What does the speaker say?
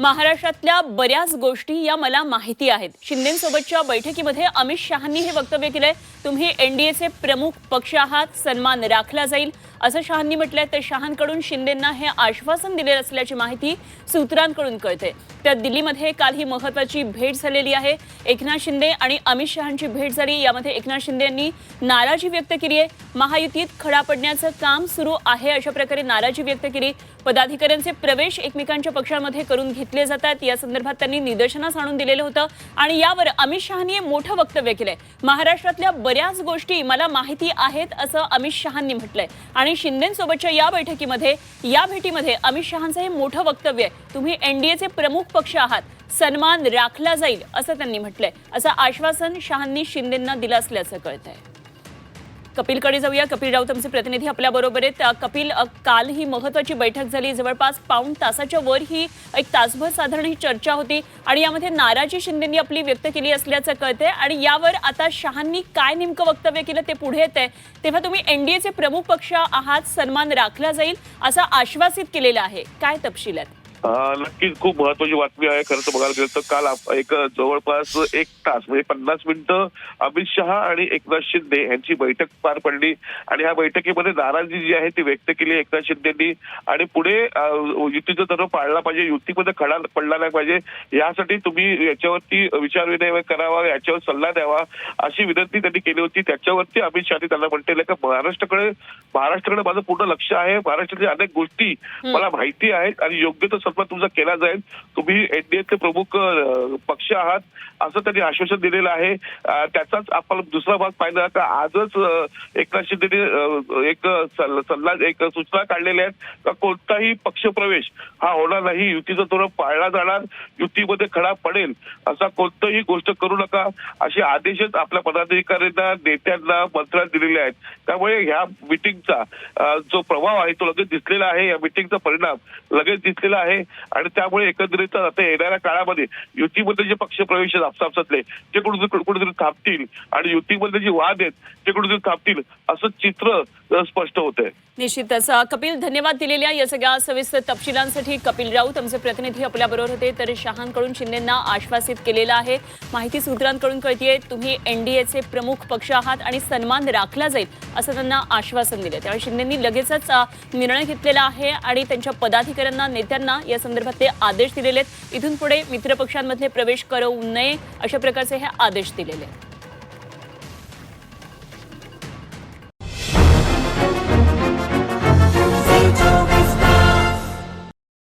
महाराष्ट्रातल्या बऱ्याच गोष्टी या मला माहिती आहेत. शिंदेसोबतच्या बैठकीमध्ये अमित शहांनी हे वक्तव्य केलंय. तुम्ही एनडीएचे प्रमुख पक्ष आहात सन्मान राखला जाईल. असं शहांनी म्हटलंय तर शहांकडून शिंदेंना हे आश्वासन दिले असल्याची माहिती सूत्रांकडून कळते. तर दिल्लीमध्ये काल ही महत्वाची भेट झालेली आहे. एकनाथ शिंदे आणि अमित शहांची भेट झाली. यामध्ये एकनाथ शिंदे यांनी नाराजी व्यक्त केली आहे. महायुतीत खडा पडण्याचं काम सुरू आहे अशा प्रकारे नाराजी व्यक्त केली. पदाधिकाऱ्यांचे प्रवेश एकमेकांच्या पक्षामध्ये करून घेतले जातात. या संदर्भात त्यांनी निदर्शनास आणून दिलेलं होतं. आणि यावर अमित शहानी मोठं वक्तव्य केलंय. महाराष्ट्रातल्या बऱ्याच गोष्टी मला माहिती आहेत असं अमित शहांनी म्हटलंय. आणि शिंदेसोबतच्या या बैठकीमध्ये या भेटीमध्ये अमित शहांचं हे मोठं वक्तव्य आहे. तुम्ही एनडीएचे प्रमुख पक्ष आहात. सन्मान राखला जाईल असं त्यांनी म्हटलंय. असं आश्वासन शहांनी शिंदेंना दिलं असल्याचं कळतंय. कपिलकडे जाऊया. कपिल राऊत आमचे प्रतिनिधी आपल्या बरोबर आहेत कपिल काल ही महत्वाची बैठक झाली. जवळपास पाऊण तासाच्या वर ही एक तासभर साधारण ही चर्चा होती आणि यामध्ये नाराजी शिंदेनी आपली व्यक्त केली असल्याचं कळतंय आणि यावर आता शहांनी काय नेमकं वक्तव्य केलं ते पुढे येत आहे तेव्हा तुम्ही एनडीएचे प्रमुख पक्ष आहात. सन्मान राखला जाईल असं आश्वासित केलेलं आहे. काय तपशील आहेत? नक्कीच खूप महत्वाची बातमी आहे. खरं तर बघायला गेलं तर काल एक जवळपास एक तास म्हणजे पन्नास मिनिटं अमित शहा आणि एकनाथ शिंदे यांची बैठक पार पडली. आणि ह्या बैठकीमध्ये नाराजी जी आहे ती व्यक्त केली एकनाथ शिंदेनी. आणि पुढे युतीचं धर्म पाळला पाहिजे युतीमध्ये खडा पडला नाही पाहिजे यासाठी तुम्ही याच्यावरती विचारविनिमय करावा याच्यावर सल्ला द्यावा अशी विनंती त्यांनी केली होती. त्याच्यावरती अमित शहानी त्यांना म्हटलेलं का महाराष्ट्राकडे महाराष्ट्राकडे माझं पूर्ण लक्ष आहे. महाराष्ट्राच्या अनेक गोष्टी मला माहिती आहेत आणि योग्य तो सन्मान तुमचा केला जाईल. तुम्ही एनडीएचे प्रमुख पक्ष आहात असं त्यांनी आश्वासन दिलेलं आहे. त्याचाच आपण दुसरा भाग पाहिला. तर आजच एकनाथ शिंदेने एक सल्ला सल्ला- एक सूचना काढलेल्या आहेत का कोणताही पक्षप्रवेश हा होणार नाही. युतीचा धोरण पाळला जाणार. युतीमध्ये खडा पडेल असा कोणतंही गोष्ट करू नका. असे आदेशच आपल्या पदाधिकाऱ्यांना नेत्यांना मंत्र्यांना दिलेले आहेत. त्यामुळे ह्या मिटिंगचा जो प्रभाव आहे तो लगेच दिसलेला आहे. या मिटिंगचा परिणाम लगेच दिसलेला आहे. आणि त्यामुळे एकंदरीत आता येणाऱ्या काळामध्ये युतीमध्ये जे पक्ष प्रवेश आपसापसातले ते कुठेतरी कुठेतरी थांबतील. आणि युतीमध्ये जे वाद आहेत ते कुठेतरी थांबतील असं चित्र स्पष्ट होत आहे निश्चितच. कपिल धन्यवाद दिलेल्या या सगळ्या सविस्तर तपशिलांसाठी कपिल राऊत आमचे प्रतिनिधी आपल्याबरोबर होते. तर शहांकडून शिंदेंना आश्वासित केलेलं आहे. माहिती सूत्रांकडून कळतीये तुम्ही एनडीएचे प्रमुख पक्ष आहात आणि सन्मान राखला जाईल असं त्यांना आश्वासन दिले त्यामुळे शिंदेंनी लगेचच निर्णय घेतलेला आहे आणि त्यांच्या पदाधिकाऱ्यांना नेत्यांना या संदर्भात ते आदेश दिलेले आहेत. इथून पुढे मित्रपक्षांमध्ये प्रवेश करू नये अशा प्रकारचे हे आदेश दिलेले आहेत.